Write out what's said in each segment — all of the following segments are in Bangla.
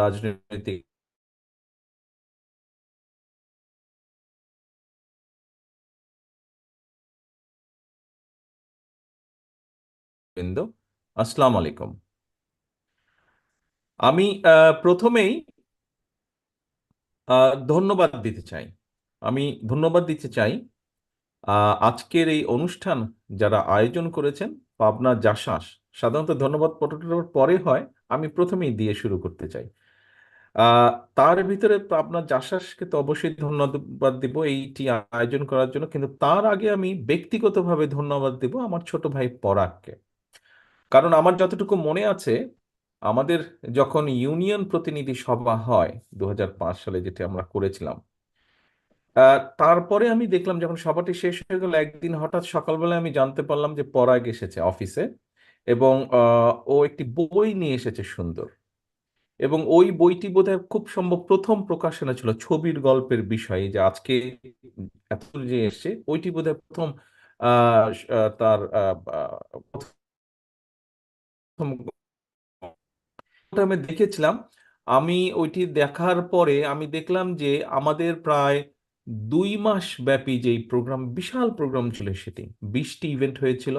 রাজনৈতিক আসসালামু আলাইকুম। আমি প্রথমেই ধন্যবাদ দিতে চাই। আমি ধন্যবাদ দিতে চাই আজকের এই অনুষ্ঠান যারা আয়োজন করেছেন, পাবনা জাসাস, সাধারণত ধন্যবাদ পটলের পরে হয়, আমি প্রথমেই দিয়ে শুরু করতে চাই। তার ভিতরে আপনার জাসাসকে তো অবশ্যই ধন্যবাদ দিব এইটি আয়োজন করার জন্য। কিন্তু তার আগে আমি ব্যক্তিগতভাবে ধন্যবাদ দিব আমার ছোট ভাই পরাগকে। কারণ আমার যতটুকু মনে আছে, আমাদের যখন ইউনিয়ন প্রতিনিধি সভা হয় দু হাজার পাঁচ সালে যেটি আমরা করেছিলাম তারপরে আমি দেখলাম যখন সভাটি শেষ হয়ে গেল, একদিন হঠাৎ সকালবেলায় আমি জানতে পারলাম যে পরাগ এসেছে অফিসে এবং ও একটি বই নিয়ে এসেছে সুন্দর। এবং ওই বইটি বোধহয় খুব সম্ভব প্রথম প্রকাশনা ছিল ছবির গল্পের বিষয়ে, যে আজকে এত যে এসছে ওইটি বোধহয় প্রথম তার আমি দেখেছিলাম। আমি ওইটি দেখার পরে আমি দেখলাম যে আমাদের প্রায় দুই মাস ব্যাপী যেই প্রোগ্রাম, বিশাল প্রোগ্রাম ছিল সেটি, বিশটি ইভেন্ট হয়েছিল।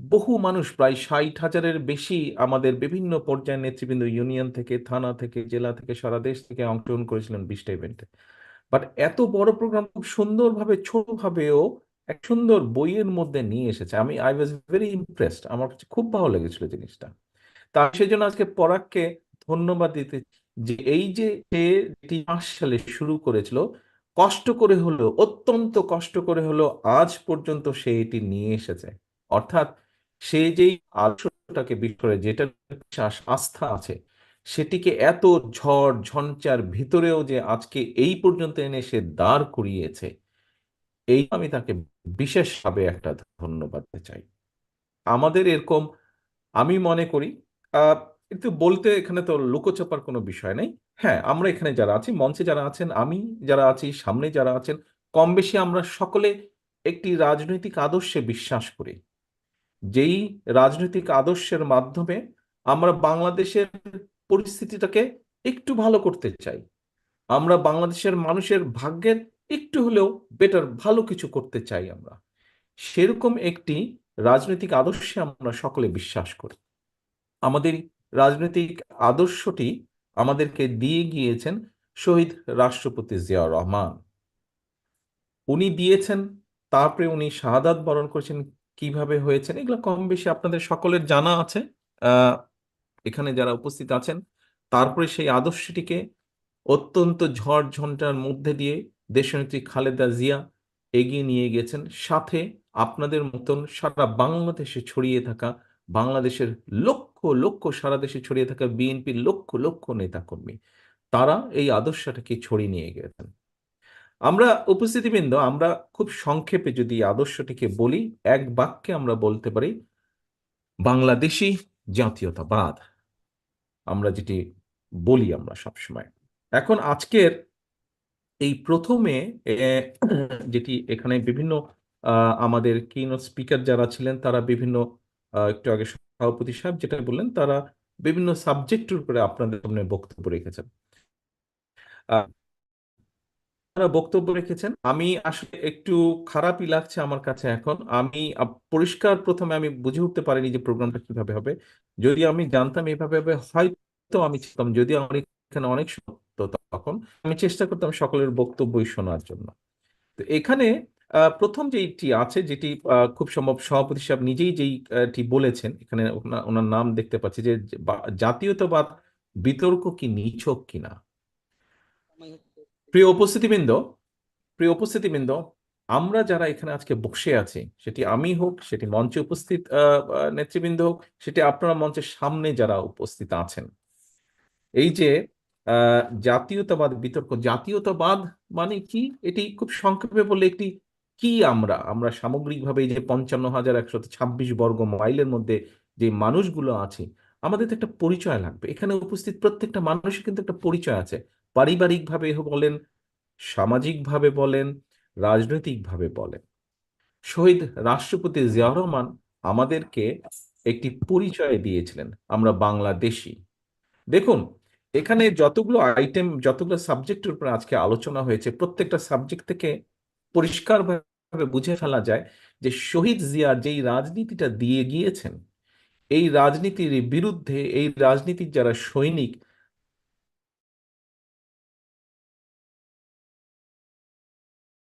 বহু মানুষ প্রায় ষাট হাজারের বেশি আমাদের বিভিন্ন পর্যায়ের নেতৃবৃন্দ ইউনিয়ন থেকে, থানা থেকে, জেলা থেকে, সারা দেশ থেকে অংশগ্রহণ করেছিলেন বিশটা ইভেন্টে বাট এত বড় প্রোগ্রাম খুব সুন্দরভাবে, ছোটভাবেও এক সুন্দর বইয়ের মধ্যে নিয়ে এসেছে। আমি আই ওয়াজ ভেরি ইমপ্রেসড আমার কাছে খুব ভালো লেগেছিল জিনিসটা। তা সেই জন্য আজকে পরাগকে ধন্যবাদ দিতে যে এই যে সে পাঁচ সালে শুরু করেছিল, কষ্ট করে হলো অত্যন্ত কষ্ট করে হলো আজ পর্যন্ত সে এটি নিয়ে এসেছে। অর্থাৎ সে যেই আদর্শটাকে বিষয়ে যেটা আস্থা আছে, সেটিকে এত ঝড় ঝঞ্চার ভিতরেও যে আজকে এই পর্যন্ত এনে সে দাঁড় করিয়েছে, এই আমি তাকে বিশেষভাবে একটা ধন্যবাদ চাই। আমাদের এরকম, আমি মনে করি একটু বলতে এখানে তো লুকোচাপার কোনো বিষয় নেই। হ্যাঁ আমরা এখানে যারা আছি, মঞ্চে যারা আছেন, আমি যারা আছি, সামনে যারা আছেন কম বেশি আমরা সকলে একটি রাজনৈতিক আদর্শে বিশ্বাস করি। যেই রাজনৈতিক আদর্শের মাধ্যমে আমরা বাংলাদেশের পরিস্থিতিটাকে একটু ভালো করতে চাই। আমরা বাংলাদেশের মানুষের ভাগ্যের একটু হলেও বেটার ভালো কিছু করতে চাই আমরা। সেরকম একটি রাজনৈতিক আদর্শে আমরা সকলে বিশ্বাস করি। আমাদের রাজনৈতিক আদর্শটি আমাদেরকে দিয়ে গিয়েছেন শহীদ রাষ্ট্রপতি জিয়াউর রহমান। উনি দিয়েছেন, তারপরে উনি শাহাদাত বরণ করেছেন কীভাবে হয়েছেন? এগুলো কম বেশি আপনাদের সকলের জানা আছে। এখানে যারা উপস্থিত আছেন, তারপরে সেই আদর্শটিকে অত্যন্ত ঝড় ঝঞ্ঝার মধ্যে দিয়ে দেশনেত্রী খালেদা জিয়া এগিয়ে নিয়ে গেছেন। সাথে আপনাদের মতন সারা বাংলাদেশে ছড়িয়ে থাকা, বাংলাদেশের লক্ষ লক্ষ সারা দেশে ছড়িয়ে থাকা বিএনপির লক্ষ লক্ষ নেতাকর্মী, তারা এই আদর্শটাকে ছড়িয়ে নিয়ে গেছেন। আমরা উপস্থিতিবৃন্দ, আমরা খুব সংক্ষেপে যদি আদর্শটিকে বলি, এক বাক্যে আমরা বলতে পারি, বাংলাদেশি জাতীয়তাবাদ। আমরা যেটি বলি আমরা সবসময়। এখন আজকের এই প্রথমে যেটি এখানে বিভিন্ন আমাদের কিনোট স্পিকার যারা ছিলেন, তারা বিভিন্ন একটু আগে সভাপতি সাহেব যেটা বললেন, তারা বিভিন্ন সাবজেক্টের উপরে আপনাদের সামনে বক্তব্য রেখেছেন। বক্তব্য রেখেছেন। আমি আসলে একটু খারাপই লাগছে আমার কাছে এখন। আমি পরিষ্কার প্রথমে আমি বুঝে উঠতে পারিনি যে প্রোগ্রামটা কীভাবে হবে। যদি আমি জানতাম এইভাবে হবে, হয়তো আমি চিনতাম যদি আমার এখানে অনেক সত্য তখন, আমি চেষ্টা করতাম সকলের বক্তব্যই শোনার জন্য। তো এখানে প্রথম যেইটি আছে, যেটি খুব সম্ভব সভাপতি সাহেব নিজেই যেইটি বলেছেন, এখানে ওনা- ওনার নাম দেখতে পাচ্ছি যে জাতীয়তাবাদ বিতর্ক কি, নিছক কিনা? প্রিয় উপস্থিতিবৃন্দ প্রিয় উপস্থিতিবৃন্দ, আমরা যারা এখানে আজকে বসে আছি, সেটি আমি হোক, সেটি মঞ্চে উপস্থিত নেতৃবৃন্দ হোক, সেটি আপনারা মঞ্চের সামনে যারা উপস্থিত আছেন। এই যে জাতীয়তাবাদ বিতর্ক, জাতীয়তাবাদ মানে কি? এটি খুব সংক্ষেপে বললে একটি কি আমরা? আমরা সামগ্রিকভাবে এই যে পঞ্চান্ন হাজার একশত ছাব্বিশ বর্গ মাইলের মধ্যে যে মানুষগুলো আছে, আমাদের তো একটা পরিচয় লাগবে। এখানে উপস্থিত প্রত্যেকটা মানুষের কিন্তু একটা পরিচয় আছে। পারিবারিকভাবে বলেন, সামাজিকভাবে বলেন, রাজনৈতিকভাবে বলেন। শহীদ রাষ্ট্রপতি জিয়াউর রহমান আমাদেরকে একটি পরিচয় দিয়েছিলেন, আমরা বাংলাদেশি। দেখুন, এখানে যতগুলো আইটেম যতগুলো সাবজেক্টের উপর আজকে আলোচনা হয়েছে, প্রত্যেকটা সাবজেক্ট থেকে পরিষ্কারভাবে বুঝে ফেলা যায় যে শহীদ জিয়া যেই রাজনীতিটা দিয়ে গিয়েছেন, এই রাজনীতির বিরুদ্ধে, এই রাজনীতির যারা সৈনিক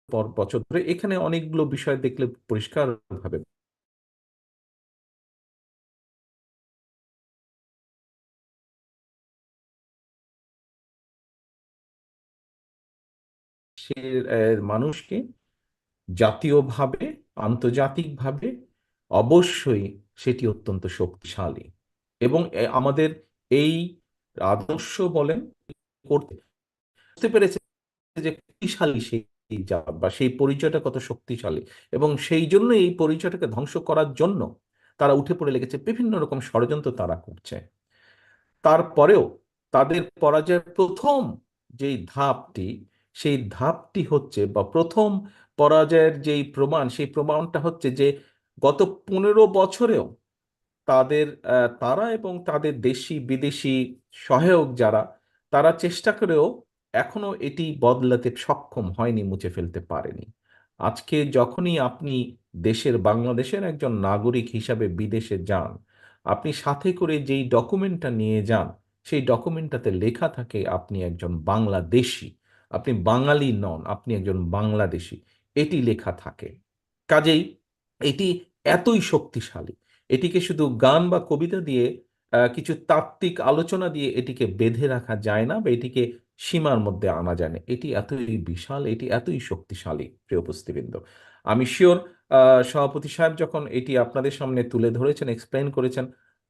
পর বছর ধরে এখানে অনেকগুলো বিষয় দেখলে পরিষ্কার ভাবে মানুষকে জাতীয়ভাবে, আন্তর্জাতিকভাবে অবশ্যই সেটি অত্যন্ত শক্তিশালী এবং আমাদের এই আদর্শ বলেন, করতে পেরেছে যে শক্তিশালী সেই বা সেই পরিচয়টা কত শক্তিশালী। এবং সেই জন্য এই পরিচয়টাকে ধ্বংস করার জন্য তারা উঠে পড়ে লেগেছে বিভিন্ন রকম ষড়যন্ত্র তারা করছে। তারপরেও তাদের পরাজয়ের প্রথম যেই ধাপটি, সেই ধাপটি হচ্ছে বা প্রথম পরাজয়ের যেই প্রমাণ, সেই প্রমাণটা হচ্ছে যে গত পনেরো বছরেও তাদের তারা এবং তাদের দেশি বিদেশি সহায়ক যারা, তারা চেষ্টা করেও এখনও এটি বদলাতে সক্ষম হয়নি, মুছে ফেলতে পারেনি। আজকে যখনই আপনি দেশের, বাংলাদেশের একজন নাগরিক হিসাবে বিদেশে যান, আপনি সাথে করে যেই ডকুমেন্টটা নিয়ে যান, সেই ডকুমেন্টটাতে লেখা থাকে আপনি একজন বাংলাদেশি। আপনি বাঙালি নন, আপনি একজন বাংলাদেশি। এটি লেখা থাকে। কাজেই এটি এতই শক্তিশালী। এটিকে শুধু গান বা কবিতা দিয়ে কিছু তাত্ত্বিক আলোচনা দিয়ে এটিকে বেঁধে রাখা যায় না বা এটিকে সীমার মধ্যে আনা যায় না এটি এতই বিশাল, এটি এতই শক্তিশালী, প্রিয় উপস্থিতবৃন্দ। আমি শিওর সভাপতি সাহেব যখন এটি আপনাদের সামনে তুলে ধরেছেন এক্সপ্লেন করেছেন,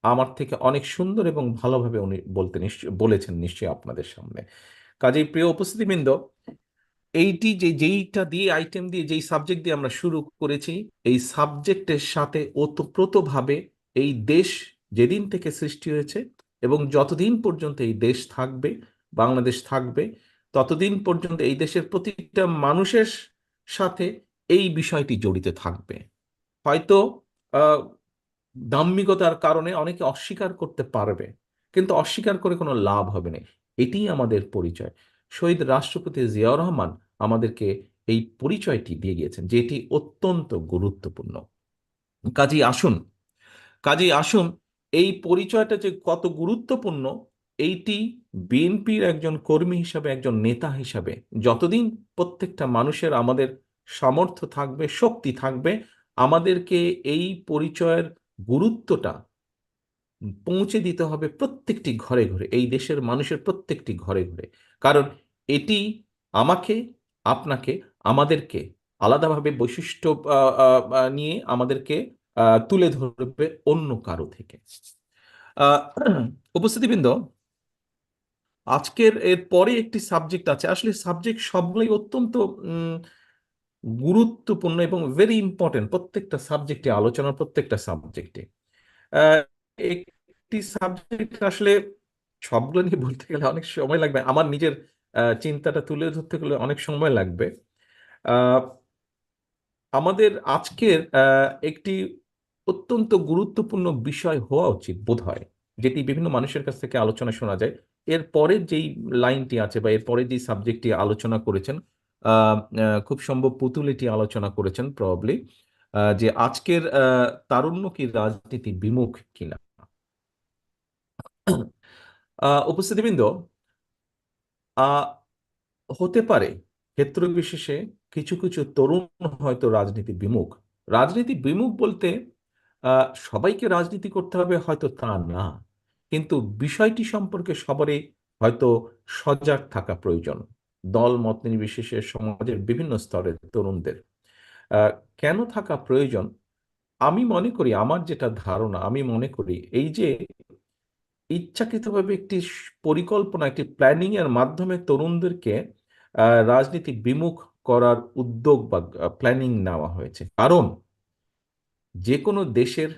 আমার থেকে অনেক সুন্দর এবং ভালোভাবে উনি বলতে নিশ্চয় বলেছেন নিশ্চয়ই আপনাদের সামনে। কাজেই প্রিয় উপস্থিতিবৃন্দ, এইটি যে, যেইটা দিয়ে আইটেম দিয়ে, যেই সাবজেক্ট দিয়ে আমরা শুরু করেছি, এই সাবজেক্টের সাথে ওতপ্রোতভাবে এই দেশ যেদিন থেকে সৃষ্টি হয়েছে এবং যতদিন পর্যন্ত এই দেশ থাকবে বাংলাদেশ থাকবে। ততদিন পর্যন্ত এই দেশের প্রতিটা মানুষের সাথে এই বিষয়টি জড়িত থাকবে। হয়তো দাম্মিকতার কারণে অনেকে অস্বীকার করতে পারবে, কিন্তু অস্বীকার করে কোনো লাভ হবে না। এটিই আমাদের পরিচয়। শহীদ রাষ্ট্রপতি জিয়াউর রহমান আমাদেরকে এই পরিচয়টি দিয়ে গিয়েছেন যেটি অত্যন্ত গুরুত্বপূর্ণ। কাজী আসুন কাজী আসুন, এই পরিচয়টা যে কত গুরুত্বপূর্ণ এইটি বিএনপির একজন কর্মী হিসাবে, একজন নেতা হিসাবে যতদিন প্রত্যেকটা মানুষের আমাদের সামর্থ্য থাকবে, শক্তি থাকবে, আমাদেরকে এই পরিচয়ের গুরুত্বটা পৌঁছে দিতে হবে প্রত্যেকটি ঘরে ঘরে, এই দেশের মানুষের প্রত্যেকটি ঘরে ঘরে। কারণ এটি আমাকে, আপনাকে, আমাদেরকে আলাদাভাবে বৈশিষ্ট্য নিয়ে আমাদেরকে তুলে ধরবে অন্য কারও থেকে। উপস্থিতিবৃন্দ আজকের এর পরে একটি সাবজেক্ট আছে। আসলে সাবজেক্ট সবগুলোই অত্যন্ত গুরুত্বপূর্ণ এবং ভেরি ইম্পর্টেন্ট প্রত্যেকটা সাবজেক্টে আলোচনা প্রত্যেকটা সাবজেক্টে একটি সাবজেক্ট আসলে সবগুলো নিয়ে বলতে গেলে অনেক সময় লাগবে। আমার নিজের চিন্তাটা তুলে ধরতে গেলে অনেক সময় লাগবে। আমাদের আজকের একটি অত্যন্ত গুরুত্বপূর্ণ বিষয় হওয়া উচিত বোধ হয় যেটি বিভিন্ন মানুষের কাছ থেকে আলোচনা শোনা যায়। এর পরের যেই লাইনটি আছে বা এর পরে যে সাবজেক্টটি আলোচনা করেছেন খুব সম্ভব পুতুল এটি আলোচনা করেছেন প্রবলি যে আজকের তারুণ্য কি, রাজনীতি বিমুখ কিনা। উপস্থিতিবৃন্দ হতে পারে ক্ষেত্র বিশেষে কিছু কিছু তরুণ হয়তো রাজনীতি বিমুখ। রাজনীতি বিমুখ বলতে সবাইকে রাজনীতি করতে হবে হয়তো তা না। কিন্তু বিষয়টি সম্পর্কে সবারই হয়তো সজাগ থাকা প্রয়োজন। দল, মত নির্বিশেষে সমাজের বিভিন্ন স্তরের তরুণদের। কেন থাকা প্রয়োজন? আমি মনে করি, আমার যেটা ধারণা, আমি মনে করি, এই যে ইচ্ছাকৃতভাবে একটি পরিকল্পনা, একটি প্ল্যানিং এর মাধ্যমে তরুণদেরকে রাজনীতি বিমুখ করার উদ্যোগ বা প্ল্যানিং নেওয়া হয়েছে। কারণ যে কোনো দেশের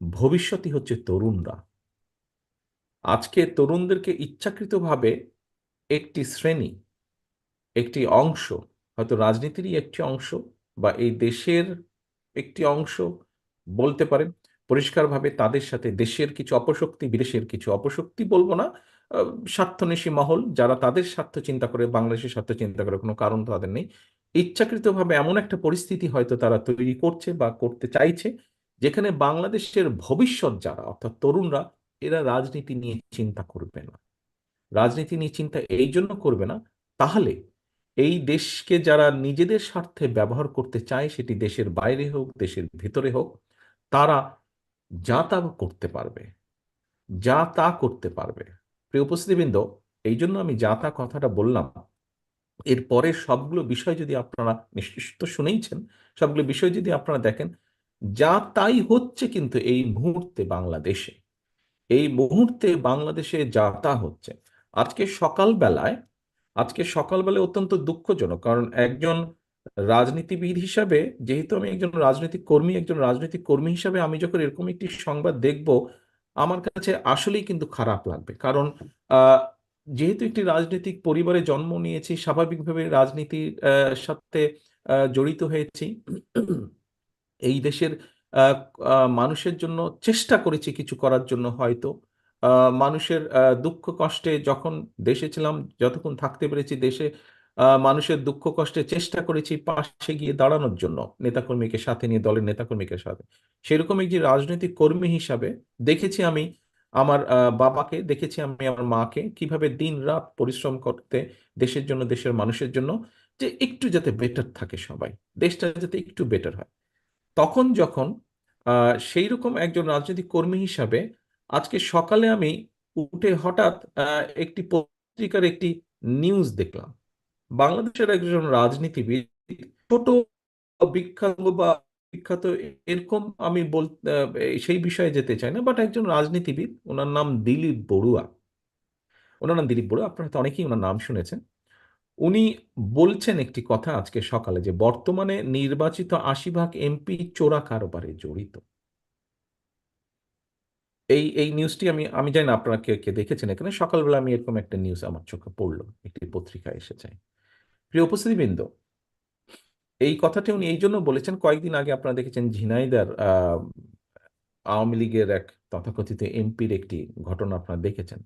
ভবিষ্যৎই হচ্ছে তরুণরা। আজকে তরুণদেরকে ইচ্ছাকৃতভাবে একটি শ্রেণি একটি অংশ হয়তো রাজনীতিরই একটি অংশ বা এই দেশের একটি অংশ বলতে পারেন পরিষ্কারভাবে তাদের সাথে দেশের কিছু অপশক্তি বিদেশের কিছু অপশক্তি বলব না আহ, স্বার্থন্বেষী মহল যারা তাদের স্বার্থ চিন্তা করে বাংলাদেশের স্বার্থ চিন্তা করে কোনো কারণ তাদের নেই। ইচ্ছাকৃতভাবে এমন একটা পরিস্থিতি হয়তো তারা তৈরি করছে বা করতে চাইছে যেখানে বাংলাদেশের ভবিষ্যৎ যারা অর্থাৎ তরুণরা এরা রাজনীতি নিয়ে চিন্তা করবে না। রাজনীতি নিয়ে চিন্তা এই জন্য করবে না, তাহলে এই দেশকে যারা নিজেদের স্বার্থে ব্যবহার করতে চায়, সেটি দেশের বাইরে হোক, দেশের ভিতরে হোক, তারা যা তা করতে পারবে, যা তা করতে পারবে। প্রিয় উপস্থিতিবৃন্দ, এই জন্য আমি যা তা কথাটা বললাম। এর পরের সবগুলো বিষয় যদি আপনারা নিশ্চিত শুনেইছেন, সবগুলো বিষয় যদি আপনারা দেখেন, যা তাই হচ্ছে কিন্তু এই মুহূর্তে বাংলাদেশে। এই মুহূর্তে বাংলাদেশে যা তা হচ্ছে, আজকে সকালবেলায় আজকে সকালবেলায় অত্যন্ত দুঃখজনক। কারণ একজন রাজনীতিবিদ হিসাবে, যেহেতু আমি একজন রাজনৈতিক কর্মী, একজন রাজনৈতিক কর্মী হিসাবে আমি যখন এরকম একটি সংবাদ দেখব, আমার কাছে আসলেই কিন্তু খারাপ লাগবে। কারণ যেহেতু একটি রাজনৈতিক পরিবারে জন্ম নিয়েছি, স্বাভাবিকভাবে রাজনীতির সাথে জড়িত হয়েছি। এই দেশের মানুষের জন্য চেষ্টা করেছি কিছু করার জন্য হয়তো। মানুষের দুঃখ কষ্টে যখন দেশে ছিলাম, যতক্ষণ থাকতে পেরেছি দেশে মানুষের দুঃখ কষ্টে চেষ্টা করেছি পাশে গিয়ে দাঁড়ানোর জন্য, নেতাকর্মীকে সাথে নিয়ে, দলের নেতাকর্মীকে সাথে। সেরকম একটি রাজনৈতিক কর্মী হিসাবে দেখেছি আমি আমার বাবাকে, দেখেছি আমি আমার মাকে, কীভাবে দিন রাত পরিশ্রম করতে দেশের জন্য, দেশের মানুষের জন্য, যে একটু যাতে বেটার থাকে সবাই, দেশটা যাতে একটু বেটার হয়। তখন যখন সেই রকম একজন রাজনৈতিক কর্মী হিসাবে আজকে সকালে আমি উঠে হঠাৎ একটি পত্রিকার একটি নিউজ দেখলাম। বাংলাদেশের একজন রাজনীতিবিদ, ছোট বিখ্যাত বা বিখ্যাত, এরকম আমি বল সেই বিষয়ে যেতে চাই না বাট একজন রাজনীতিবিদ, ওনার নাম দিলীপ বড়ুয়া। ওনার নাম দিলীপ বড়ুয়া, আপনারা হয়তো অনেকেই ওনার নাম শুনেছেন। উনি বলছেন একটি কথা আজকে সকালে যে বর্তমানে নির্বাচিত আশি ভাগ এমপি চোরা কারবারে জড়িত। এই এই নিউজটি আমি আমি জানি আপনারা কে কে দেখেছেন এখানে। সকালবেলা আমি এরকম একটা নিউজ আমার চোখে পড়ল, একটি পত্রিকায় এসেছে। প্রিয় উপস্থিতিবৃন্দ, এই কথাটি উনি এই জন্য বলেছেন, কয়েকদিন আগে আপনারা দেখেছেন ঝিনাইদার আওয়ামী লীগের এক তথাকথিত এমপির একটি ঘটনা আপনারা দেখেছেন।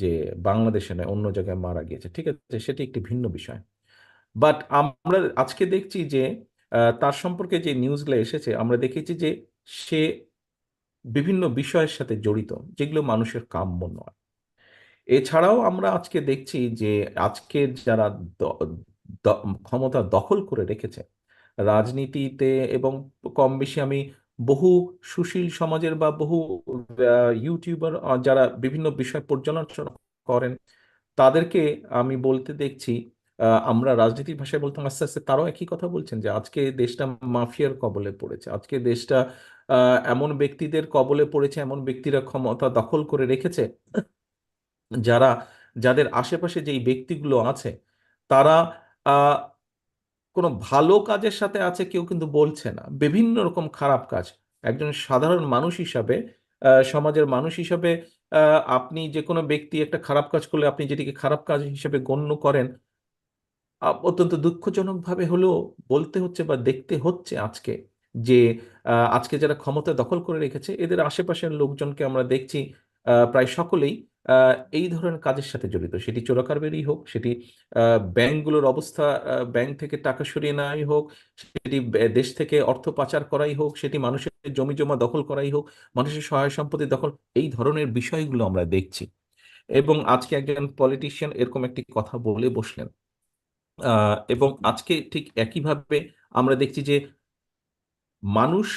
যে বাংলাদেশে নয়, অন্য জায়গায় মারা গিয়েছে, ঠিক আছে? সেটি একটি ভিন্ন বিষয়। বাট আমরা আজকে দেখছি যে তার সম্পর্কে যে নিউজগুলো এসেছে, আমরা দেখেছি যে সে বিভিন্ন বিষয়ের সাথে জড়িত, যেগুলো মানুষের কাম্য নয়। এছাড়াও আমরা আজকে দেখছি যে আজকের যারা ক্ষমতা দখল করে রেখেছে, রাজনীতিতে এবং কম বেশি আমি বহু সুশীল সমাজের বা বহু ইউটিউবার যারা বিভিন্ন বিষয় পর্যালোচনা করেন, তাদেরকে আমি বলতে দেখছি আমরা রাজনীতির ভাষায় বলতাম আস্তে আস্তে তারাও একই কথা বলছেন যে আজকে দেশটা মাফিয়ার কবলে পড়েছে, আজকে দেশটা এমন ব্যক্তিদের কবলে পড়েছে, এমন ব্যক্তিরা ক্ষমতা দখল করে রেখেছে, যারা, যাদের আশেপাশে যেই ব্যক্তিগুলো আছে, তারা কোনো ভালো কাজের সাথে আছে কেউ কিন্তু বলছে না। বিভিন্ন রকম খারাপ কাজ। একজন সাধারণ মানুষ হিসাবে সমাজের মানুষ হিসাবে আপনি যে কোনো ব্যক্তি একটা খারাপ কাজ করলে আপনি যেটিকে খারাপ কাজ হিসেবে গণ্য করেন অত্যন্ত দুঃখজনকভাবে হলেও বলতে হচ্ছে বা দেখতে হচ্ছে আজকে যে আজকে যারা ক্ষমতা দখল করে রেখেছে, এদের আশেপাশের লোকজনকে আমরা দেখছি প্রায় সকলেই এই ধরনের কাজের সাথে জড়িত। সেটি চোরাকারবারি হোক, সেটি ব্যাংকগুলোর অবস্থা ব্যাংক থেকে টাকা সরিয়ে নেওয়াই হোক, সেটি দেশ থেকে অর্থ পাচার করাই হোক, সেটি মানুষের জমি জমা দখল করাই হোক, মানুষের সহায় সম্পত্তি দখল, এই ধরনের বিষয়গুলো আমরা দেখছি। এবং আজকে একজন পলিটিশিয়ান এরকম একটি কথা বলে বসলেন। এবং আজকে ঠিক একইভাবে আমরা দেখছি যে, মানুষ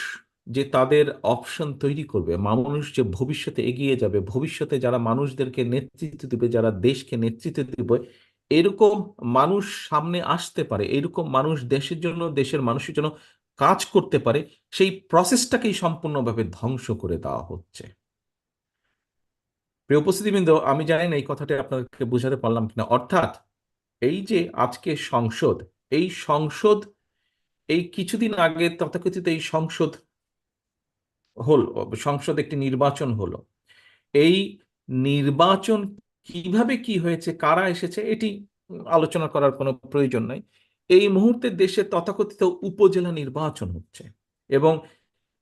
যে তাদের অপশন তৈরি করবে, মানুষ যে ভবিষ্যতে এগিয়ে যাবে, ভবিষ্যতে যারা মানুষদেরকে নেতৃত্ব দিবে, যারা দেশকে নেতৃত্ব দিবে, এরকম মানুষ সামনে আসতে পারে, এরকম মানুষ দেশের জন্য, দেশের মানুষের জন্য কাজ করতে পারে, সেই প্রসেসটাকেই সম্পূর্ণভাবে ধ্বংস করে দেওয়া হচ্ছে। প্রিয় উপস্থিতিবৃন্দ, আমি জানি না এই কথাটা আপনাদেরকে বোঝাতে পারলাম কিনা। অর্থাৎ এই যে আজকে সংসদ, এই সংসদ, এই কিছুদিন আগে তথাকথিত এই সংসদ হলো, সংসদ একটি নির্বাচন হলো। এই নির্বাচন কীভাবে কি হয়েছে, কারা এসেছে, এটি আলোচনা করার কোনো প্রয়োজন নাই। এই মুহূর্তে দেশে তথাকথিত উপজেলা নির্বাচন হচ্ছে এবং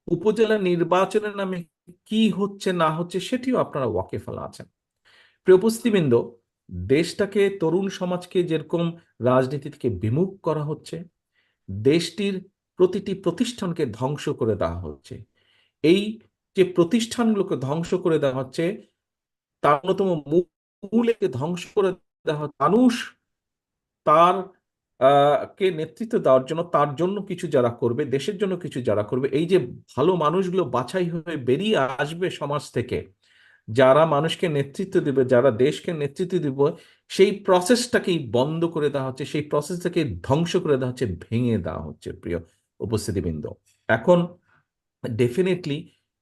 উপজেলা নির্বাচনের নামে কি হচ্ছে, না হচ্ছে, সেটিও আপনারা ওয়াকিফাল আছেন। প্রিয় উপস্থিতিবৃন্দ, দেশটাকে, তরুণ সমাজকে যেরকম রাজনীতি থেকে বিমুখ করা হচ্ছে, দেশটির প্রতিটি প্রতিষ্ঠানকে ধ্বংস করে দেওয়া হচ্ছে। এই যে প্রতিষ্ঠানগুলোকে ধ্বংস করে দেওয়া হচ্ছে, তার অন্যতম মূলকে ধ্বংস করে দেওয়া হচ্ছে। মানুষ তার কে নেতৃত্ব দেওয়ার জন্য, তার জন্য কিছু যারা করবে, দেশের জন্য কিছু যারা করবে, এই যে ভালো মানুষগুলো বাছাই হয়ে বেরিয়ে আসবে সমাজ থেকে, যারা মানুষকে নেতৃত্ব দিবে, যারা দেশকে নেতৃত্ব দিব, সেই প্রসেসটাকেই বন্ধ করে দেওয়া হচ্ছে, সেই প্রসেসটাকে ধ্বংস করে দেওয়া হচ্ছে, ভেঙে দেওয়া হচ্ছে, প্রিয় উপস্থিতিবৃন্দ। এখন ডেফিনেটলি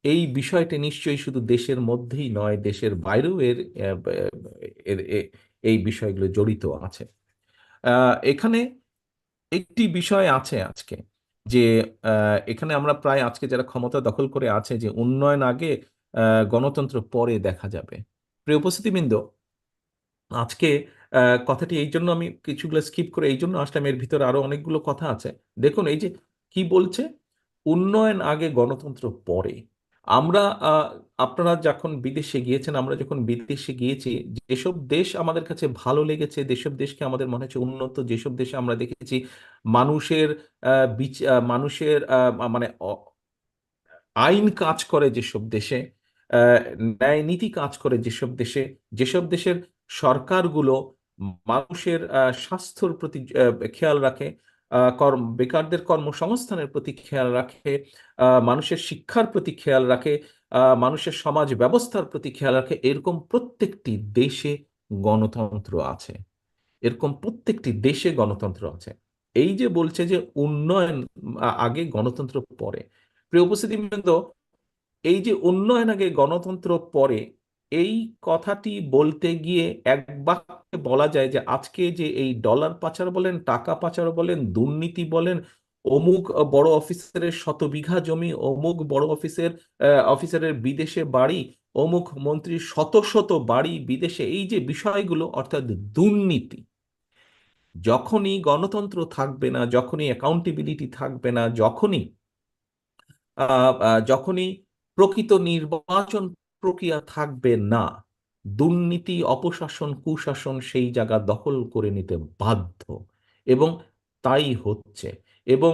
এই বিষয়টি নিশ্চয়ই শুধু দেশের মধ্যেই নয়, দেশের বাইরেও এর এই বিষয়গুলো জড়িত আছে। এখানে একটি বিষয় আছে আজকে যে এখানে আমরা প্রায় আজকে যারা ক্ষমতা দখল করে আছে যে, উন্নয়ন আগে গণতন্ত্র পরে দেখা যাবে। প্রিয় উপস্থিতিবৃন্দ, আজকে কথাটি এই জন্য আমি কিছুগুলো স্কিপ করে, এই জন্য আসলাম এর ভিতরে আরও অনেকগুলো কথা আছে। দেখুন, এই যে কি বলছে? উন্নয়ন আগে গণতন্ত্র পরে। আমরা আপনারা যখন বিদেশে গিয়েছেন, আমরা যখন বিদেশে গিয়েছি, যেসব দেশ আমাদের কাছে ভালো লেগেছে, যেসব দেশকে আমাদের মনে হচ্ছে উন্নত, যেসব দেশে আমরা দেখেছি মানুষের মানুষের মানে আইন কাজ করে যেসব দেশে ন্যায় নীতি কাজ করে যেসব দেশে, যেসব দেশের সরকারগুলো মানুষের স্বাস্থ্যর প্রতি খেয়াল রাখে কর্ম, বেকারদের কর্মসংস্থানের প্রতি খেয়াল রাখে মানুষের শিক্ষার প্রতি খেয়াল রাখে মানুষের সমাজ ব্যবস্থার প্রতি খেয়াল রাখে। এরকম প্রত্যেকটি দেশে গণতন্ত্র আছে। এরকম প্রত্যেকটি দেশে গণতন্ত্র আছে। এই যে বলছে যে উন্নয়ন আগে গণতন্ত্র পরে। প্রিয় উপস্থিতিবৃন্দ, এই যে উন্নয়ন আগে গণতন্ত্র পরে এই কথাটি বলতে গিয়ে এক বাক্যে বলা যায় যে আজকে যে এই ডলার পাচার বলেন, টাকা পাচার বলেন, দুর্নীতি বলেন, অমুক বড় অফিসারের শত বিঘা জমি, অমুক বড় অফিসের অফিসারের বিদেশে বাড়ি, অমুক মন্ত্রীর শত শত বাড়ি বিদেশে, এই যে বিষয়গুলো, অর্থাৎ দুর্নীতি, যখনই গণতন্ত্র থাকবে না, যখনই অ্যাকাউন্টেবিলিটি থাকবে না, যখনই যখনই প্রকৃত নির্বাচন প্রক্রিয়া থাকবে না। দুর্নীতি, অপশাসন, কুশাসন সেই জায়গা দখল করে নিতে বাধ্য। এবং তাই হচ্ছে। এবং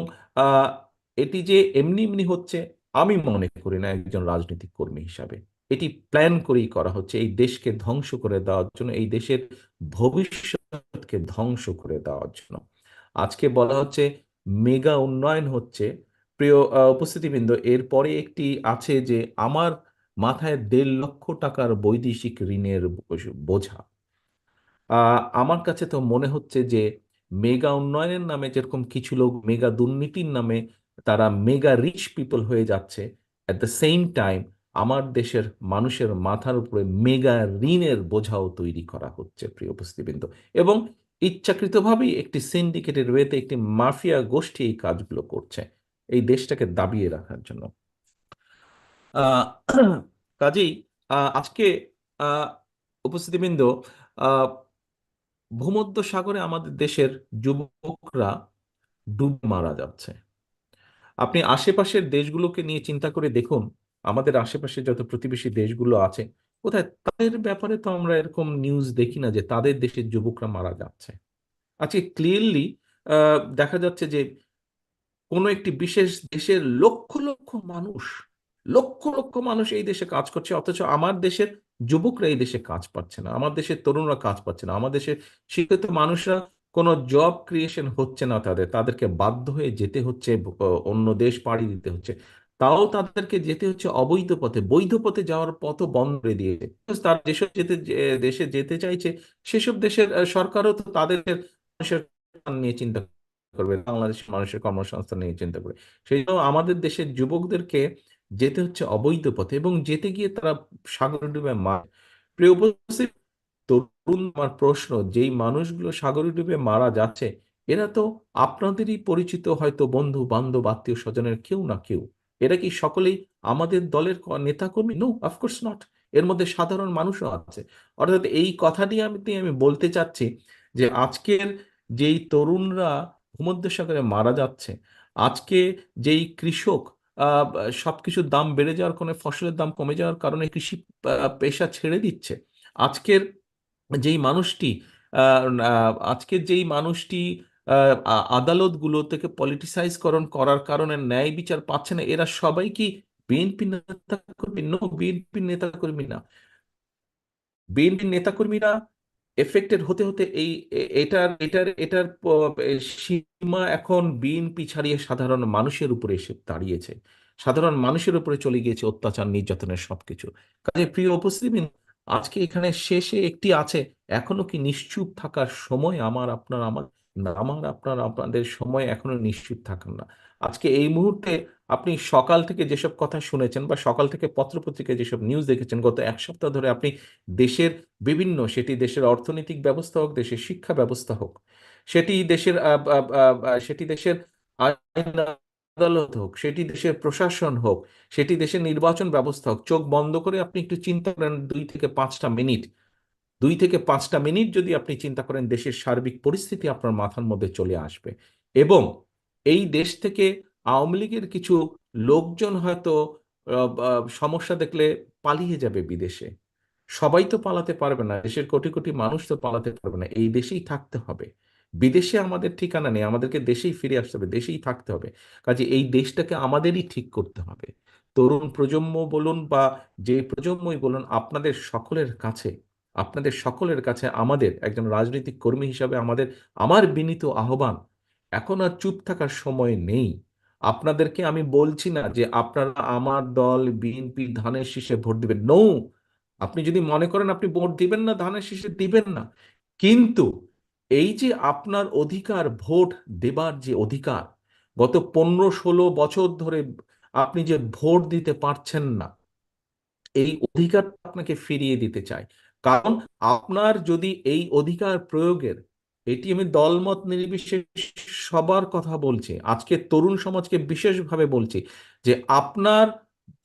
এটি যে এমনি এমনি হচ্ছে, আমি মনে করি না একজন রাজনৈতিক কর্মী হিসাবে। এটি প্ল্যান করেই করা হচ্ছে। এই দেশকে ধ্বংস করে দেওয়ার জন্য, এই দেশের ভবিষ্যৎকে ধ্বংস করে দেওয়ার জন্য। আজকে বলা হচ্ছে, মেগা উন্নয়ন হচ্ছে। প্রিয় উপস্থিতিবৃন্দ, এরপরে একটি আছে যে, আমার মাথায় দেড় লক্ষ টাকার বৈদেশিক ঋণের বোঝা আমার কাছে তো মনে হচ্ছে যে মেগা উন্নয়নের নামে যেরকম কিছু লোক মেগা দুর্নীতির নামে তারা মেগা রিচ পিপল হয়ে যাচ্ছে অ্যাট দ্য সেম টাইম আমার দেশের মানুষের মাথার উপরে মেগা ঋণের বোঝাও তৈরি করা হচ্ছে, প্রিয় উপস্থিতিবৃন্দ। এবং ইচ্ছাকৃতভাবেই একটি সিন্ডিকেটের ওয়েতে একটি মাফিয়া গোষ্ঠী এই কাজগুলো করছে, এই দেশটাকে দাবিয়ে রাখার জন্য। কাজেই আজকে উপস্থিতিবৃন্দ ভূমধ্য সাগরে আমাদের দেশের যুবকরা ডুব মারা যাচ্ছে। আপনি আশেপাশের দেশগুলোকে নিয়ে চিন্তা করে দেখুন, আমাদের আশেপাশে যত প্রতিবেশী দেশগুলো আছে, কোথায় তাদের ব্যাপারে তো আমরা এরকম নিউজ দেখি না যে তাদের দেশের যুবকরা মারা যাচ্ছে। আজকে ক্লিয়ারলি দেখা যাচ্ছে যে কোনো একটি বিশেষ দেশের লক্ষ লক্ষ মানুষ লক্ষ লক্ষ মানুষ এই দেশে কাজ করছে, অথচ আমার দেশের যুবকরা এই দেশে কাজ পাচ্ছে না, আমার দেশের তরুণরা কাজ পাচ্ছে না, আমার দেশের শিক্ষিত মানুষরা কোনো জব ক্রিয়েশন হচ্ছে না তাদের, তাদেরকে বাধ্য হয়ে যেতে হচ্ছে অন্য দেশ পাড়ি দিতে হচ্ছে, তাও তাদেরকে যেতে হচ্ছে অবৈধ পথে, বৈধ পথে যাওয়ার পথ বন্ধ করে দিয়েছে তার যেসব যেতে দেশে যেতে চাইছে, সেসব দেশের সরকারও তো তাদের মানুষের নিয়ে চিন্তা করবে, বাংলাদেশের মানুষের কর্মসংস্থান নিয়ে চিন্তা করবে, সেই জন্য আমাদের দেশের যুবকদেরকে যেতে হচ্ছে অবৈধ পথে এবং যেতে গিয়ে তারা সাগরে ডুবে মার প্রিয় উপস্থিত, তরুণ আমার প্রশ্ন, যেই মানুষগুলো সাগরে ডুবে মারা যাচ্ছে, এরা তো আপনাদেরই পরিচিত হয়তো বন্ধু, বান্ধব, আত্মীয় স্বজনের কেউ না কেউ। এরা কি সকলেই আমাদের দলের নেতাকর্মী? নো অফকোর্স নট এর মধ্যে সাধারণ মানুষও আছে। অর্থাৎ এই কথাটি আমি আমি বলতে চাচ্ছি যে আজকের যেই তরুণরা ভূমধ্যসাগরে মারা যাচ্ছে, আজকে যেই কৃষক সবকিছুর দাম বেড়ে যাওয়ার কারণে, ফসলের দাম কমে যাওয়ার কারণে কৃষি পেশা ছেড়ে দিচ্ছে। আজকের যেই মানুষটি আজকের যেই মানুষটি আদালতগুলো থেকে পলিটিসাইজকরণ করার কারণে ন্যায় বিচার পাচ্ছে না, এরা সবাই কি বিএনপি নেতা কর্মী নো, বিএনপি নেতা কর্মী না। বিএনপি নেতাকর্মীরা এফেক্টেড হতে হতে এই এটার এটার এটার সীমা এখন বিএনপি ছাড়িয়ে সাধারণ মানুষের উপরে এসে দাঁড়িয়েছে। সাধারণ মানুষের উপরে চলে গিয়েছে অত্যাচার, নির্যাতনের সবকিছু। কাজে প্রিয় উপস্থিতি আজকে এখানে শেষে একটি আছে। এখনও কি নিশ্চুপ থাকার সময়? আমার, আপনার, আমার আমার, আপনার, আপনাদের সময় এখনও নিশ্চুপ থাকার না। আজকে এই মুহূর্তে আপনি সকাল থেকে যেসব কথা শুনেছেন বা সকাল থেকে পত্রপত্রিকায় যেসব নিউজ দেখেছেন, গত এক সপ্তাহ ধরে আপনি দেশের বিভিন্ন, সেটি দেশের অর্থনৈতিক ব্যবস্থা হোক, দেশের শিক্ষা ব্যবস্থা হোক, সেটি দেশের সেটি দেশের আইন আদালত হোক, সেটি দেশের প্রশাসন হোক, সেটি দেশের নির্বাচন ব্যবস্থা হোক, চোখ বন্ধ করে আপনি একটু চিন্তা করেন দুই থেকে পাঁচটা মিনিট। দুই থেকে পাঁচটা মিনিট যদি আপনি চিন্তা করেন, দেশের সার্বিক পরিস্থিতি আপনার মাথার মধ্যে চলে আসবে এবং এই দেশ থেকে আওয়ামী লীগের কিছু লোকজন হয়তো সমস্যা দেখলে পালিয়ে যাবে বিদেশে। সবাই তো পালাতে পারবে না, দেশের কোটি কোটি মানুষ তো পালাতে পারবে না, এই দেশেই থাকতে হবে। বিদেশে আমাদের ঠিকানা নেই, আমাদেরকে দেশেই ফিরে আসতে হবে, দেশেই থাকতে হবে। কাজে এই দেশটাকে আমাদেরই ঠিক করতে হবে। তরুণ প্রজন্ম বলুন বা যে প্রজন্মই বলুন, আপনাদের সকলের কাছে, আপনাদের সকলের কাছে আমাদের একজন রাজনৈতিক কর্মী হিসাবে আমাদের, আমার বিনীত আহ্বান এখন আর চুপ থাকার সময় নেই। আপনাদেরকে আমি বলছি না যে আপনারা আমার দল, বিএনপি ধানের শীষে ভোট দিবেন। নো আপনি যদি মনে করেন আপনি ভোট দিবেন না, ধানের শীষে দিবেন না। কিন্তু এই যে আপনার অধিকার, ভোট দেবার যে অধিকার, গত পনেরো ষোলো বছর ধরে আপনি যে ভোট দিতে পারছেন না, এই অধিকার আপনাকে ফিরিয়ে দিতে চাই। কারণ আপনার যদি এই অধিকার প্রয়োগের এটি আমি দলমত নির্বিশেষে সবার কথা বলছি। আজকে তরুণ সমাজকে বিশেষভাবে বলছি যে, আপনার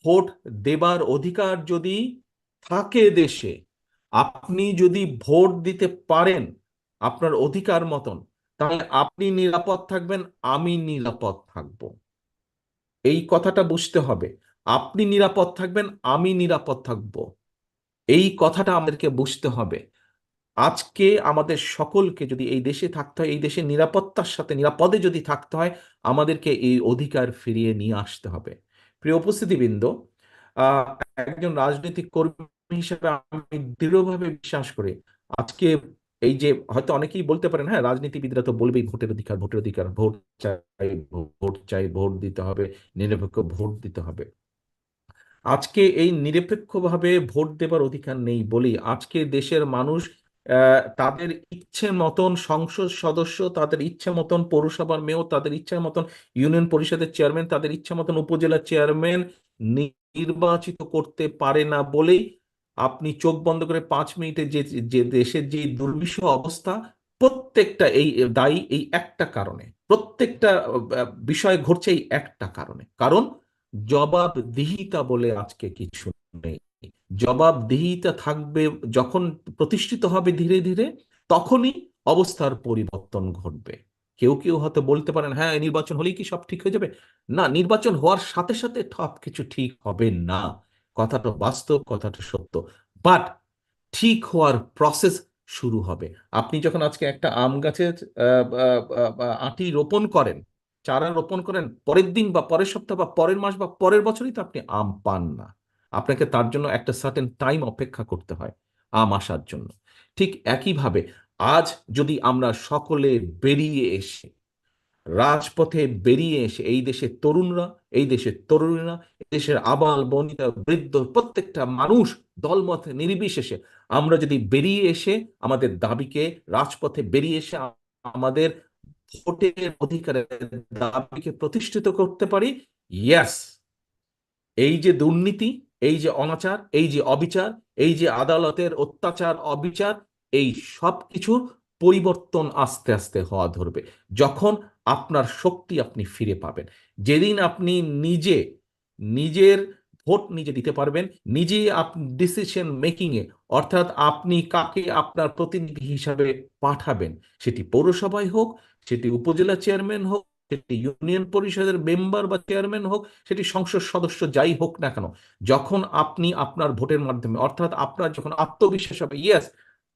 ভোট দেবার অধিকার যদি থাকে দেশে, আপনি যদি ভোট দিতে পারেন আপনার অধিকার মতন, তাহলে আপনি নিরাপদ থাকবেন, আমি নিরাপদ থাকব। এই কথাটা বুঝতে হবে। আপনি নিরাপদ থাকবেন, আমি নিরাপদ থাকব। এই কথাটা আমাদেরকে বুঝতে হবে। আজকে আমাদের সকলকে যদি এই দেশে থাকতে হয়, এই দেশের নিরাপত্তার সাথে, নিরাপদে যদি থাকতে হয়, আমাদেরকে এই অধিকার ফিরিয়ে নিয়ে আসতে হবে। প্রিয় উপস্থিতিবৃন্দ একজন রাজনৈতিক কর্মী হিসেবে আমি দৃঢ়ভাবে বিশ্বাস করি, আজকে এই যে হয়তো অনেকেই বলতে পারেন হ্যাঁ রাজনীতিবিদরা তো বলবেই ভোটের অধিকার ভোটের অধিকার, ভোট চাই ভোট চাই, ভোট দিতে হবে, নিরপেক্ষ ভোট দিতে হবে। আজকে এই নিরপেক্ষভাবে ভোট দেবার অধিকার নেই বলেই আজকে দেশের মানুষ তাদের ইচ্ছে মতন সংসদ সদস্য, তাদের ইচ্ছে মতন পৌরসভার মেয়র, তাদের ইচ্ছে মতন ইউনিয়ন পরিষদের চেয়ারম্যান, তাদের ইচ্ছে মতন উপজেলা চেয়ারম্যান নির্বাচিত করতে পারে না বলেই আপনি চোখ বন্ধ করে পাঁচ মিনিটে যে যে দেশের যে দুর্বিষহ অবস্থা, প্রত্যেকটা এই দায়ী এই একটা কারণে। প্রত্যেকটা বিষয় ঘটছে এই একটা কারণে। কারণ জবাবদিহিতা বলে আজকে কিছু নেই। জবাবদিহিতা থাকবে যখন প্রতিষ্ঠিত হবে ধীরে ধীরে তখনই অবস্থার পরিবর্তন ঘটবে। কেউ কেউ হয়তো বলতে পারেন হ্যাঁ নির্বাচন হলেই কি সব ঠিক হয়ে যাবে? না নির্বাচন হওয়ার সাথে সাথে সব কিছু ঠিক হবে না। কথাটা বাস্তব কথাটা সত্য। বাট ঠিক হওয়ার প্রসেস শুরু হবে। আপনি যখন আজকে একটা আম আহ, আঁটি রোপণ করেন চারা রোপণ করেন পরের দিন বা পরের সপ্তাহ বা পরের মাস বা পরের বছরই তো আপনি আম পান না। আপনাকে তার জন্য একটা সার্টেন টাইম অপেক্ষা করতে হয় আম আসার জন্য। ঠিক একইভাবে আজ যদি আমরা সকলে বেরিয়ে এসে, রাজপথে বেরিয়ে এসে, এই দেশের তরুণরা, এই দেশের তরুণীরা, এই দেশের আবাল বনিতা বৃদ্ধ, প্রত্যেকটা মানুষ দলমত নির্বিশেষে আমরা যদি বেরিয়ে এসে আমাদের দাবিকে, রাজপথে বেরিয়ে এসে আমাদের ভোটের অধিকারের দাবিকে প্রতিষ্ঠিত করতে পারি ইয়াস এই যে দুর্নীতি এই যে অনাচার, এই যে অবিচার, এই যে আদালতের অত্যাচার, অবিচার, এই সব কিছুর পরিবর্তন আস্তে আস্তে হওয়া ধরবে। যখন আপনার শক্তি আপনি ফিরে পাবেন। যেদিন আপনি নিজে, নিজের ভোট নিজে দিতে পারবেন নিজে আপনি ডিসিশন মেকিংয়ে অর্থাৎ আপনি কাকে আপনার প্রতিনিধি হিসাবে পাঠাবেন, সেটি পৌরসভায় হোক, সেটি উপজেলা চেয়ারম্যান হোক সেটি ইউনিয়ন পরিষদের মেম্বার বা চেয়ারম্যান হোক, সেটি সংসদ সদস্য যাই হোক না কেন, যখন আপনি আপনার ভোটের মাধ্যমে, অর্থাৎ আপনার যখন আত্মবিশ্বাস হবে, ইয়েস,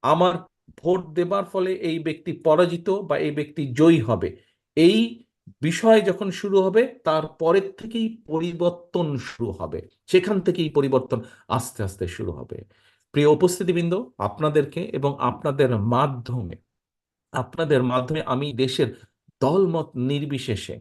আমার ভোট দেবার ফলে এই ব্যক্তি পরাজিত বা এই ব্যক্তি জয়ী হবে। এই বিষয় যখন শুরু হবে তারপরের থেকেই পরিবর্তন শুরু হবে। সেখান থেকেই পরিবর্তন আস্তে আস্তে শুরু হবে। প্রিয় উপস্থিতিবৃন্দ, আপনাদেরকে এবং আপনাদের মাধ্যমে আপনাদের মাধ্যমে আমি দেশের দলমত নির্বিশেষে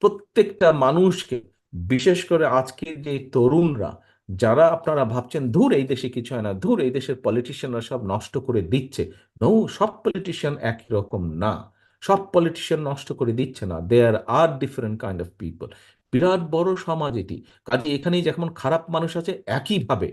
প্রত্যেকটা মানুষকে, বিশেষ করে আজকের যে তরুণরা, যারা আপনারা ভাবছেন, ধুর, এই দেশে কিছু হয় না, ধুর, এই দেশের পলিটিশিয়ানরা সব নষ্ট করে দিচ্ছে। নৌ সব পলিটিশিয়ান একই রকম না। সব পলিটিশিয়ান নষ্ট করে দিচ্ছে না। There are different kind of people বিরাট বড় সমাজ এটি। কাজে এখানেই যেমন খারাপ মানুষ আছে, একইভাবে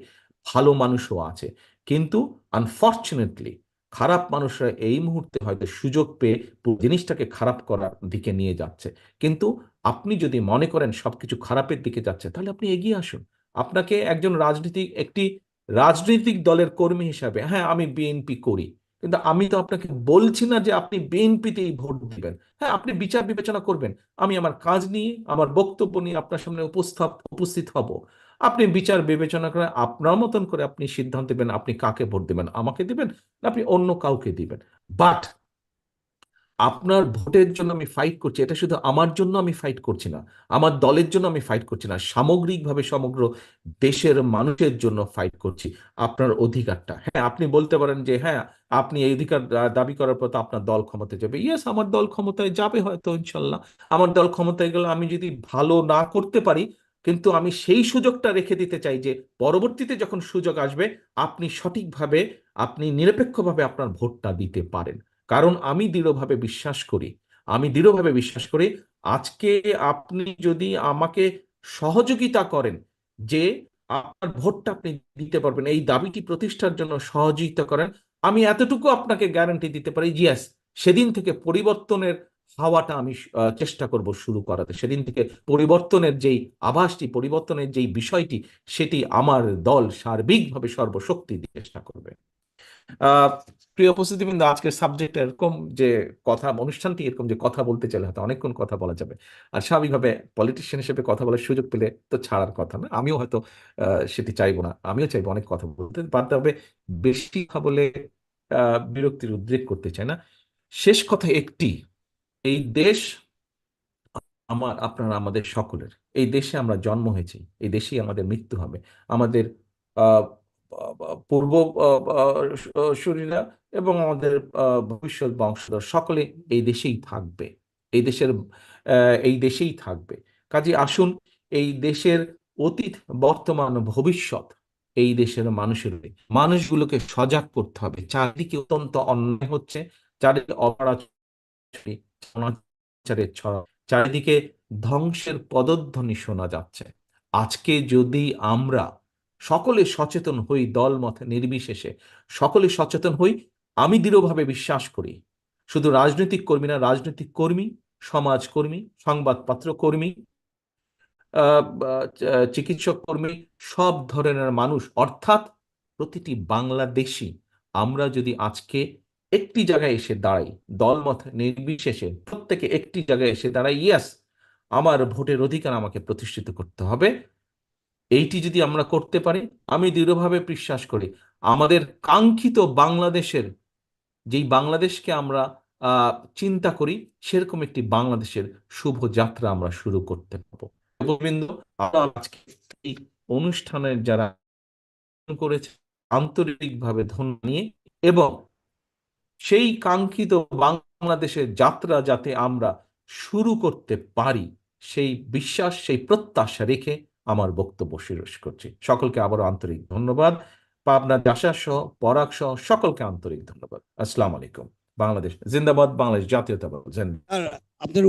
ভালো মানুষও আছে। কিন্তু আনফর্চুনেটলি খারাপ মানুষরা এই মুহূর্তে হয়তো সুযোগ পেয়ে পুরো জিনিসটাকে খারাপ করার দিকে নিয়ে যাচ্ছে। কিন্তু আপনি যদি মনে করেন সবকিছু খারাপের দিকে যাচ্ছে, তাহলে আপনি এগিয়ে আসুন। আপনাকে একজন রাজনীতিক একটি রাজনৈতিক দলের কর্মী হিসাবে হ্যাঁ আমি বিএনপি করি, কিন্তু আমি তো আপনাকে বলছি না যে আপনি বিএনপিতেই ভোট দিবেন। হ্যাঁ আপনি বিচার বিবেচনা করবেন। আমি আমার কাজ নিয়ে, আমার বক্তব্য নিয়ে আপনার সামনে উপস্থাপ, উপস্থিত হব। আপনি বিচার বিবেচনা করে আপনার মতন করে আপনি সিদ্ধান্ত দেবেন আপনি কাকে ভোট দেবেন, আমাকে দিবেন না, আপনি অন্য কাউকে দিবেন। বাট আপনার ভোটের জন্য আমি ফাইট করছি, এটা শুধু আমার জন্য আমি ফাইট করছি না, আমার দলের জন্য আমি ফাইট করছি না, সামগ্রিকভাবে সমগ্র দেশের মানুষের জন্য ফাইট করছি, আপনার অধিকারটা। হ্যাঁ আপনি বলতে পারেন যে হ্যাঁ আপনি এই অধিকার দাবি করার পর তো আপনার দল ক্ষমতায় যাবে। ইয়েস আমার দল ক্ষমতায় যাবে হয়তো, ইনশাল্লাহ। আমার দল ক্ষমতায় গেলে আমি যদি ভালো না করতে পারি কিন্তু আমি সেই সুযোগটা রেখে দিতে চাই যে পরবর্তীতে যখন সুযোগ আসবে, আপনি সঠিকভাবে, আপনি নিরপেক্ষভাবে আপনার ভোটটা দিতে পারেন। কারণ আমি দৃঢ়ভাবে বিশ্বাস করি। আমি দৃঢ়ভাবে বিশ্বাস করি, আজকে আপনি যদি আমাকে সহযোগিতা করেন যে আপনার ভোটটা আপনি দিতে পারবেন, এই দাবিটি প্রতিষ্ঠার জন্য সহযোগিতা করেন, আমি এতটুকু আপনাকে গ্যারান্টি দিতে পারি জিয়াস সেদিন থেকে পরিবর্তনের হাওয়াটা আমি চেষ্টা করব শুরু করাতে। সেদিন থেকে পরিবর্তনের যেই আভাসটি, পরিবর্তনের যেই বিষয়টি, সেটি আমার দল সার্বিকভাবে সর্বশক্তি দিয়ে চেষ্টা করবে। প্রিয় উপস্থিতিবৃন্দ, আজকের সাবজেক্ট এরকম যে কথা, অনুষ্ঠানটি এরকম যে কথা বলতে চাইলে হয়তো অনেকক্ষণ কথা বলা যাবে। আর স্বাভাবিকভাবে পলিটিশিয়ান হিসেবে কথা বলার সুযোগ পেলে তো ছাড়ার কথা না। আমিও হয়তো সেটি চাইব না। আমিও চাইব অনেক কথা বলতে পারতে হবে। বেশি কথা বলে বিরক্তির উদ্রেক করতে চাই না। শেষ কথা একটি এই দেশ আমার, আপনার আমাদের সকলের। এই দেশে আমরা জন্ম হয়েছি, এই দেশেই আমাদের মৃত্যু হবে। আমাদের পূর্ব শরীরা এবং আমাদের ভবিষ্যৎ বংশধর সকলে এই দেশেই থাকবে। এই দেশের এই দেশেই থাকবে। কাজে আসুন, এই দেশের অতীত, বর্তমান, ভবিষ্যৎ, এই দেশের মানুষের মানুষগুলোকে সজাগ করতে হবে। চারিদিকে অত্যন্ত অন্যায় হচ্ছে, চারিদিকে অপরাধ অনাচারের ছড়া। চারিদিকে ধ্বংসের পদধ্বনি শোনা যাচ্ছে। আজকে যদি আমরা সকলে সচেতন হই, দলমত নির্বিশেষে সকলে সচেতন হই, আমি দৃঢ়ভাবে বিশ্বাস করি, শুধু রাজনৈতিক কর্মী না, রাজনৈতিক কর্মী সমাজকর্মী সংবাদপত্র কর্মী চিকিৎসক কর্মী, সব ধরনের মানুষ, অর্থাৎ প্রতিটি বাংলাদেশী, আমরা যদি আজকে একটি জায়গায় এসে দাঁড়াই, দলমত নির্বিশেষে প্রত্যেকে একটি জায়গায় এসে দাঁড়াই ইয়াস আমার ভোটের অধিকার আমাকে প্রতিষ্ঠিত করতে হবে। এইটি যদি আমরা করতে পারি, আমি দৃঢ়ভাবে বিশ্বাস করি, আমাদের কাঙ্ক্ষিত বাংলাদেশের, যেই বাংলাদেশকে আমরা চিন্তা করি, সেরকম একটি বাংলাদেশের শুভ যাত্রা আমরা শুরু করতে পারব। গোবিন্দ আজকে এই অনুষ্ঠানের যারা করেছে, আন্তরিকভাবে ধন্যবাদ নিয়ে এবং সেই কাঙ্ক্ষিত বাংলাদেশের যাত্রা যাতে আমরা শুরু করতে পারি, সেই বিশ্বাস, সেই প্রত্যাশা রেখে আমার বক্তব্য শেষ করছি। সকলকে আবারও আন্তরিক ধন্যবাদ। পাবনা দাসা সহ, পরাগ সহ, সকলকে আন্তরিক ধন্যবাদ। আসসালাম আলাইকুম। বাংলাদেশ জিন্দাবাদ, বাংলাদেশ জাতীয়তাবাদ। আপনার